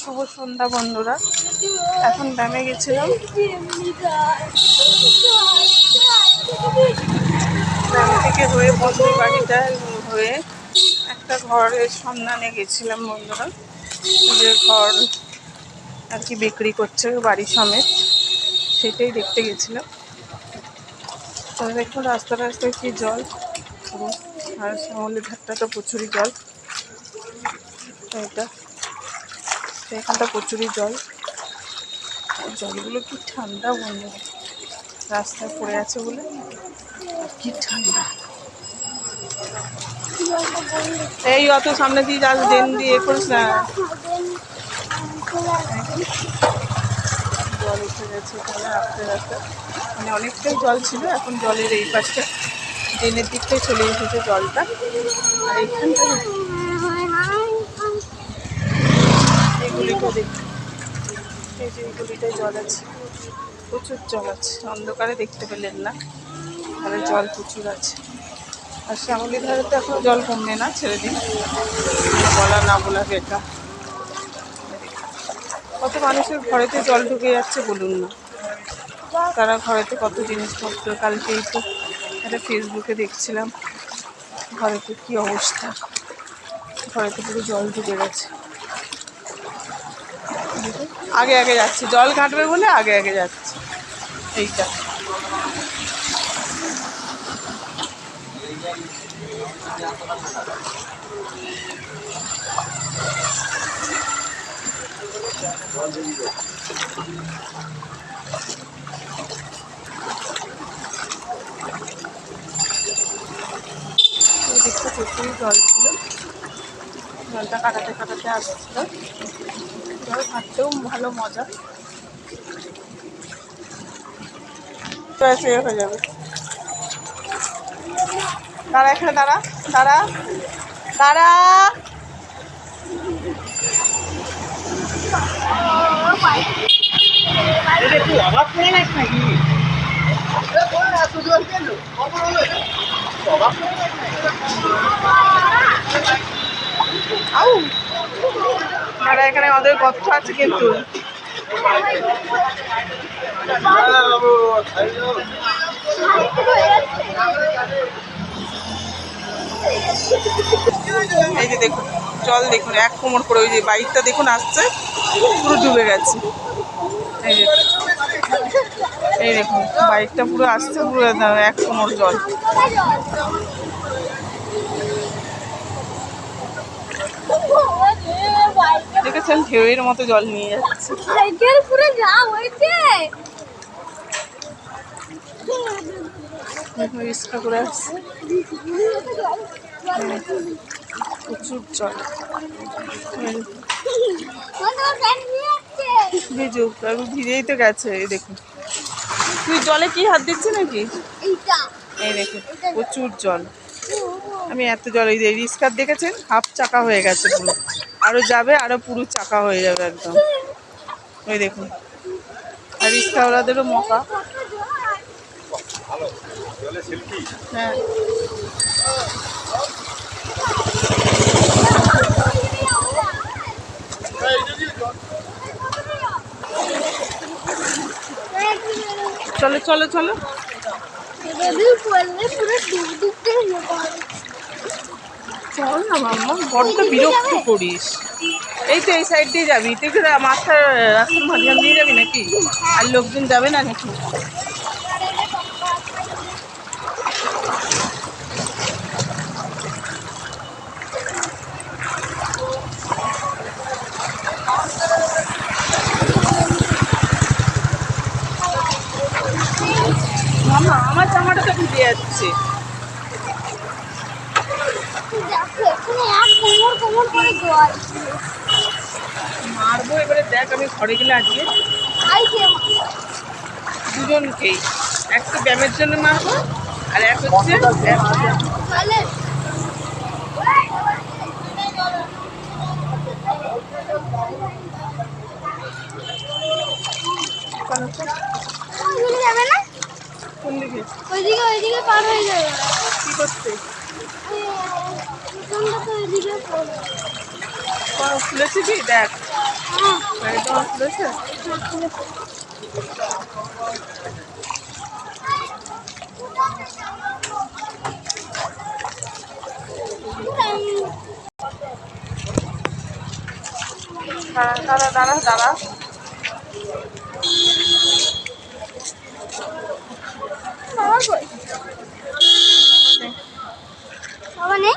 শুভ সন্ধ্যা, বন্ধুরা। এখন ড্যামে গেছিলাম। ড্যাম থেকে হয়ে বন্ধুর বাড়িটা হয়ে একটা ঘরের সন্ধানে গেছিলাম, বন্ধুরা। যে ঘর আর কি বিক্রি করছে বাড়ি সমেত, সেটাই দেখতে গেছিলাম। তো দেখুন রাস্তা রাস্তায় কি জল। আর শ্যামলের ধারটা তো প্রচুরই জল। এটা তো এখানটা প্রচুরই জল। জলগুলো কি ঠান্ডা বন্ধু রাস্তায় পড়ে আছে বলে? কি ঠান্ডা। এই অত সামনে দিয়ে যাস ড্রেন দিয়ে করিস না। জল উঠে গেছে এখানে রাস্তায় রাস্তায়। মানে অনেকটাই জল ছিল, এখন জলের এই পাশটা। ড্রেনের দিকটাই চলে এসেছে জলটা। আর এইখানটা দেখ। জল আছে। প্রচুর জল আছে। অন্ধকারে দেখতে পেলেন না। তাহলে জল প্রচুর আছে। আর শ্যামলি ধারে তো এখনও জল কমবে না, ছেড়ে দিন। বলা না বলা এটা কত মানুষের ঘরেতে জল ঢুকে যাচ্ছে বলুন না। তারা ঘরেতে কত জিনিসপত্র, কালকেই তো একটা ফেসবুকে দেখছিলাম। ঘরেতে কি অবস্থা? ঘরেতে পুরো জল ঢুকে গেছে। আগে আগে যাচ্ছি। জল কাটবে বলে আগে আগে যাচ্ছি। এইটা। প্রচুরই জল ছিল। জলটা কাটাতে কাটাতে আসছিল। জল কাটতেও ভালো মজা। হয়ে যাবে। দাঁড়া এখানে দাঁড়া দাঁড়া দাঁড়া। আউ। দাঁড়া এখানে আমাদের গর্ত আছে কিন্তু। এই যে দেখুন, জল দেখুন, এক কোমর করে ওই যে বাইকটা দেখুন আসছে, পুরো ডুবে গেছে। এই যে, এই দেখুন, বাইকটা পুরো আসছে, পুরো এক কোমর জল। দেখেছেন? ঢেউয়ের মতো জল নিয়ে যাচ্ছে। সাইকেল পুরো যা হয়েছে। রিক্সা করে আসছে। প্রচুর জল। ভিজুক আমি ভিজেই তো গেছে এই দেখুন। তুই জলে কি হাত দিচ্ছি নাকি? এই দেখুন প্রচুর জল। আমি এত জল এই রিস্কার দেখেছেন? হাফ চাকা হয়ে গেছে পুরো। আরও যাবে, আরও পুরো চাকা হয়ে যাবে একদম। ওই দেখুন। আর রিক্সাওয়ালাদেরও মকা। হ্যাঁ। চলো চলো চলো। চল না মাম্মা বড্ড বিরক্ত করিস। এই তো এই সাইড দিয়ে যাবি। তুই কি মাথা রাস্তার মাঝখান দিয়ে যাবি নাকি? আর লোকজন যাবে না নাকি? মামা আমার জামাটা তো ভিজে যাচ্ছে দেখো এখানে এক কোমর কোমর করে জল মারবো এবারে দেখ আমি ঘরে গেলে আজকে। দুজনকেই। এক তো ব্যায়ামের জন্য মারবো আর এক হচ্ছে কোন দিকে ওইদিকে ওইদিকে পার হয়ে যাবে। কি করতে প্রথমটা তো ওইদিকে পড়বে খুলেছি কি দেখ খুলেছে দাঁড়া দাঁড়া দাঁড়া দাঁড়া নেই?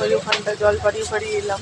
ওই ওখানটা জল পাড়িয়ে পাড়িয়ে এলাম।